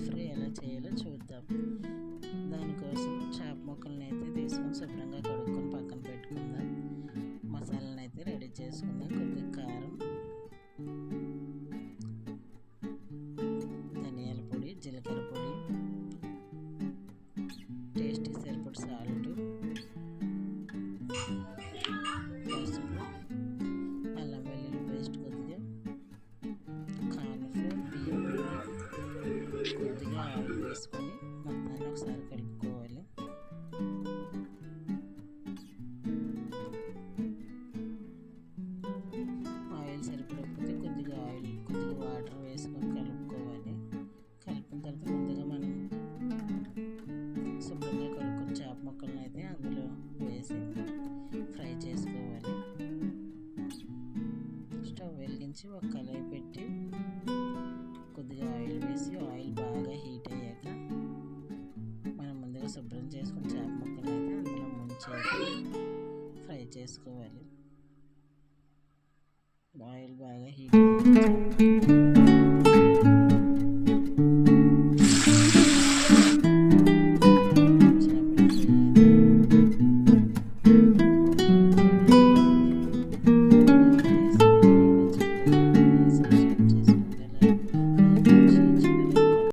Free fry ఎలా చేయాలో చూద్దాం. కొద్దిగా ఆయిల్ వేసుకొని మొత్తాన్ని ఒకసారి కలుపుకోవాలి ఆయిల్ సరిపడకపోతే కొద్దిగా ఆయిల్ కొద్దిగా వాటర్ వేసుకొని కలుపుకోవాలి. కలిపిన తర్వాత ముందుగా మనం శుభ్రంగా కడుక్కొని చేప ముక్కలను అయితే అందులో వేసి ఫ్రై చేసుకోవాలి. స్టవ్ వెలిగించి ఒక కళాయి పెట్టి కొద్దిగా ఆయిల్ వేసి ఆయిల్ బాగా శుభ్రం చేసుకుని చేప ముక్కలు అయితే అందులో ముంచేసి ఫ్రై చేసుకోవాలి. ఆయిల్ బాగా హీట్